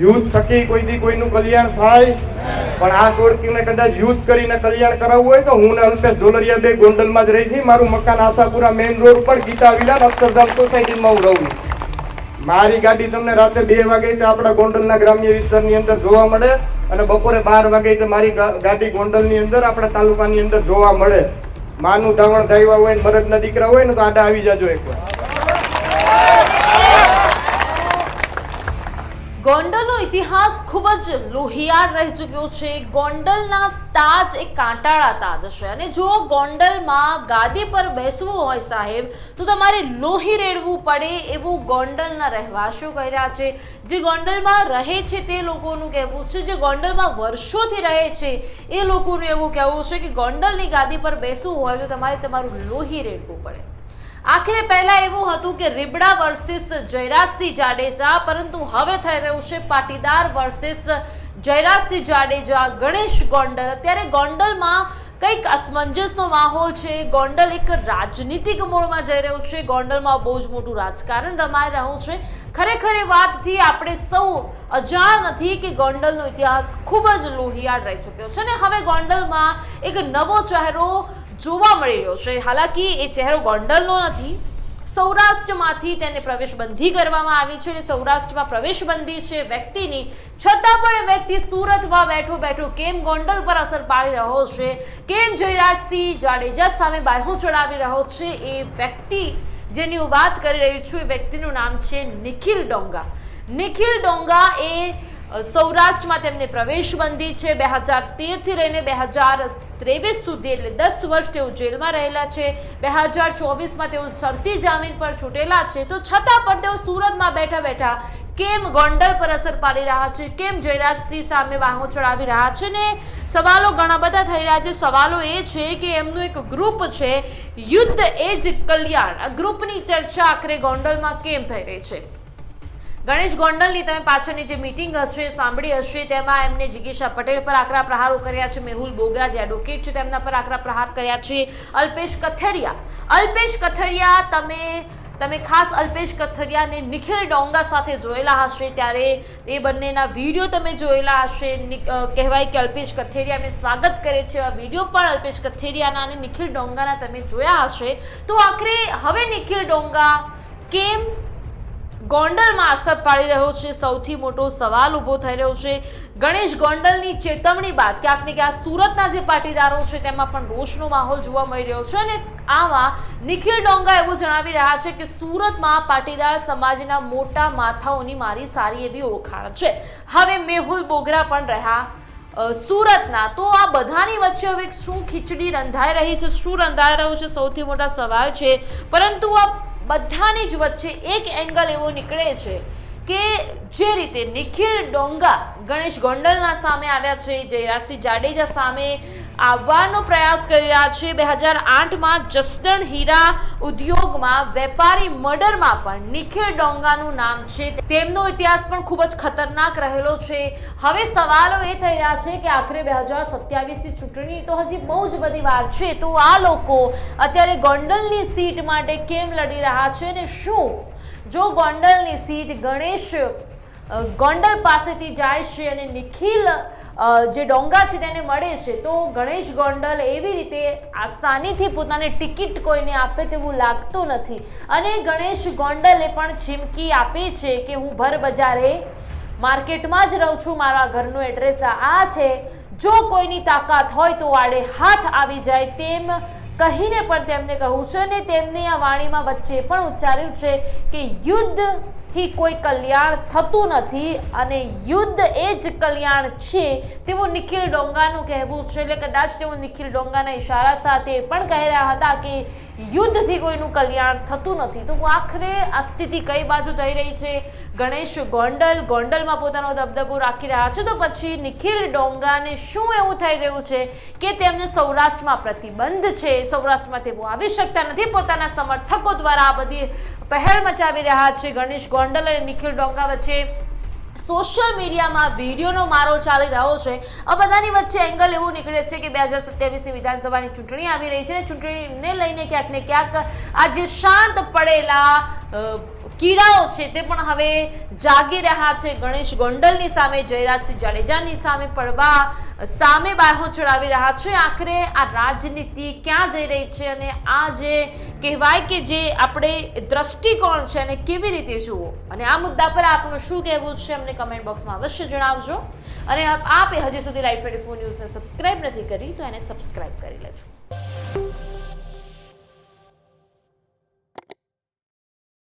યુદ્ધ થકી કોઈ દી કોઈનું કલ્યાણ થાય. પણ આ ટોળકીને કદાચ યુદ્ધ કરીને કલ્યાણ કરાવવું હોય તો હું ને અલ્પેશ ઢોલરિયા બે ગોંડલમાં જ રહી છે મારું મકાન આશાપુરા મેઇન રોડ પર ગીતા વિલાન, અક્ષરધામ સોસાયટીમાં હું રહું છું. મારી ગાડી તમને રાતે બે વાગે તે આપણા ગોંડલના ગ્રામ્ય વિસ્તારની અંદર જોવા મળે અને બપોરે બાર વાગે તે મારી ગાડી ગોંડલની અંદર આપણા તાલુકાની અંદર જોવા મળે. માનું ધાવણ ધાવ્યા હોય ને મરદના દીકરા હોય ને તો આડા આવી જાજો એકવાર. ગોંડલનો ઇતિહાસ ખૂબ જ લોહિયાળ રહી ચૂક્યો છે. ગોંડલના તાજ એ કાંટાળા તાજ છે અને જો ગોંડલમાં ગાદી પર બેસવું હોય સાહેબ, તો તમારે લોહી રેડવું પડે એવું ગોંડલના રહેવાસીઓ કહી રહ્યા છે. જે ગોંડલમાં રહે છે તે લોકોનું કહેવું છે. જે ગોંડલમાં વર્ષોથી રહે છે એ લોકોનું એવું કહેવું છે કે ગોંડલની ગાદી પર બેસવું હોય તો તમારે તમારું લોહી રેડવું પડે. આખરે પહેલા એવું હતું કે રીબડા વર્સિસ જયરાજસિંહ જાડેજા, પરંતુ હવે થઈ રહ્યું છે પાટીદાર વર્સિસ જયરાજસિંહ જાડેજા, ગણેશ ગોંડલ. અત્યારે ગોંડલમાં કંઈક અસમંજસનો માહોલ છે. ગોંડલ એક રાજનીતિક મોડમાં જઈ રહ્યું છે. ગોંડલમાં બહુ જ મોટું રાજકારણ રમાઈ રહ્યું છે. ખરેખર એ વાતથી આપણે સૌ અજાણ નથી કે ગોંડલનો ઇતિહાસ ખૂબ જ લોહિયાળ રહી ચૂક્યો છે. અને હવે ગોંડલમાં એક નવો ચહેરો જોવા મળી રહ્યો છે. હાલાકી એ ચહેરો ગોંડલનો નથી. સૌરાષ્ટ્રમાંથી તેને પ્રવેશબંધી કરવામાં આવી છે અને સૌરાષ્ટ્રમાં પ્રવેશબંધી છે વ્યક્તિની. છતાં પણ વ્યક્તિ સુરતમાં બેઠો બેઠો કેમ ગોંડલ પર અસર પાડી રહ્યો છે? કેમ જયરાજસિંહ જાડેજા સામે બાહુ ચડાવી રહ્યો છે? એ વ્યક્તિ જેની હું વાત કરી રહી છું, એ વ્યક્તિનું નામ છે નિખિલ ડોંગા. નિખિલ ડોંગા એ સૌરાષ્ટ્રમાં તેમને પ્રવેશબંધી છે. બે હજાર તેરથી લઈને બે હજાર ત્રેવીસ સુધી એટલે દસ વર્ષ તેઓ જેલમાં રહેલા છે. બે હજાર ચોવીસમાં તેઓ શરતી જામીન પર છૂટેલા છે. તો છતાં પણ તેઓ સુરતમાં બેઠા બેઠા કેમ ગોંડલ પર અસર પાડી રહ્યા છે? કેમ જયરાજસિંહ સામે વાહો ચડાવી રહ્યા છે? ને સવાલો ઘણા બધા થઈ રહ્યા છે. સવાલો એ છે કે એમનું એક ગ્રુપ છે, યુદ્ધ એ જ કલ્યાણ. આ ગ્રુપની ચર્ચા આખરે ગોંડલમાં કેમ થઈ રહી છે? ગણેશ ગોંડલની તમે પાછળની જે મિટિંગ હશે, સાંભળી હશે, તેમાં એમને જિગીશા પટેલ પર આકરા પ્રહારો કર્યા છે, મેહુલ બોગરા જે એડવોકેટ છે, તેમના પર આકરા પ્રહાર કર્યા છે. અલ્પેશ કથરિયા અલ્પેશ કથરિયા, તમે તમે ખાસ અલ્પેશ કથરિયાને નિખિલ ડોંગા સાથે જોયેલા હશે, ત્યારે એ બંનેના વીડિયો તમે જોયેલા હશે. કહેવાય કે અલ્પેશ કથેરિયા એમને સ્વાગત કરે છે, આ વીડિયો પણ અલ્પેશ કથેરિયાના અને નિખિલ ડોંગાના તમે જોયા હશે. તો આખરે હવે નિખિલ ડોંગા કેમ ગોંડલમાં અસર પાડી રહ્યો છે. સૌથી મોટો સવાલ ઊભો થઈ રહ્યો છે. ગણેશ ગોંડલની ચેતવણી બાદ ક્યાંક ને ક્યાંક સુરતના જે પાટીદારો છે, તેમાં પણ રોષનો માહોલ જોવા મળી રહ્યો છે અને આમાં નિખિલ ડોંગા એવું જણાવી રહ્યા છે કે સુરતમાં પાટીદાર સમાજના મોટા માથાઓની મારી સારી એવી ઓળખાણ છે. હવે મેહુલ બોગરા પણ રહ્યા સુરતના. તો આ બધાની વચ્ચે હવે શું ખીચડી રંધાઈ રહી છે? શું રંધાઈ રહ્યું છે? સૌથી મોટા સવાલ છે. પરંતુ આ બધાની જ વચ્ચે એક એંગલ એવો નીકળે છે કે જે રીતે નિખિલ ડોંગા ગણેશ ગોંડલના સામે આવ્યા છે, જયરાજસિંહ જાડેજા સામે આવવાનો પ્રયાસ કરી રહ્યા છે. બે હજાર આઠમાં જસદણ હીરા ઉદ્યોગમાં વેપારી મર્ડરમાં પણ નિખિલ ડોંગાનું નામ છે. તેમનો ઇતિહાસ પણ ખૂબ જ ખતરનાક રહેલો છે. હવે સવાલો એ થઈ રહ્યા છે કે આખરે બે હજાર સત્યાવીસની ચૂંટણી તો હજી બહુ જ બધી વાર છે. તો આ લોકો અત્યારે ગોંડલની સીટ માટે કેમ લડી રહ્યા છે ને શું? જો ગોંડલની સીટ ગણેશ ગોંડલ પાસેથી જાય છે અને નિખિલ જે ડોંગા છે તેને મળે છે. તો ગણેશ ગોંડલ એવી રીતે આસાનીથી પોતાની ટિકિટ કોઈને આપે તેવું લાગતું નથી. અને ગણેશ ગોંડલે પણ ચીમકી આપી છે કે હું ભર બજારે માર્કેટમાં જ રહું છું, મારા ઘરનું એડ્રેસ આ છે. જો કોઈની તાકાત હોય તો આડે હાથ આવી જાય તેમ કહીને પણ તેમને કહું છે. અને તેમની આ વાણીમાં વચ્ચે પણ ઉચ્ચાર્યું છે કે યુદ્ધથી કોઈ કલ્યાણ થતું નથી અને યુદ્ધ એ જ કલ્યાણ છે તેવું નિખિલ ડોંગાનું કહેવું છે. એટલે કદાચ તેઓ નિખિલ ડોંગાના ઇશારા સાથે પણ કહી રહ્યા હતા કે યુદ્ધથી કોઈનું કલ્યાણ થતું નથી. તો આખરે આ સ્થિતિ કઈ બાજુ થઈ રહી છે? ગણેશ ગોંડલ, ગોંડલમાં પોતાનો દબદબો રાખી રહ્યા છે. તો પછી નિખિલ ડોંગાને શું એવું થઈ રહ્યું છે કે તેમને સૌરાષ્ટ્રમાં પ્રતિબંધ છે? સૌરાષ્ટ્રમાં તેઓ આવી શકતા નથી. પોતાના સમર્થકો દ્વારા આ બધી પહેલ મચાવી રહ્યા છે ગણેશ ગોંડલ. અને નિખિલ ડોંગા વચ્ચે સોશિયલ મીડિયામાં વિડીયોનો મારો ચાલી રહ્યો છે. આ બધાની વચ્ચે એંગલ એવું નીકળે છે કે બે હજાર સત્યાવીસની વિધાનસભાની ચૂંટણી આવી રહી છે અને ચૂંટણીને લઈને ક્યાંક ને ક્યાંક આ જે શાંત પડેલા કીડાઓ છે તે પણ હવે જાગી રહ્યા છે. ગણેશ ગોંડલની સામે, જયરાજસિંહ જાડેજાની સામે પડવા સામે બાહો ચડાવી રહ્યા છે. આખરે આ રાજનીતિ ક્યાં જઈ રહી છે અને આ જે કહેવાય કે જે આપણે દ્રષ્ટિકોણ છે અને કેવી રીતે જુઓ? અને આ મુદ્દા પર આપનું શું કહેવું છે અમને કમેન્ટ બોક્સમાં અવશ્ય જણાવજો. અને આપ આપે હજી સુધી લાઈફ ટ્વેન્ટી ફોર ન્યૂઝને સબસ્ક્રાઈબ નથી કરી, તો એને સબસ્ક્રાઈબ કરી લેજો.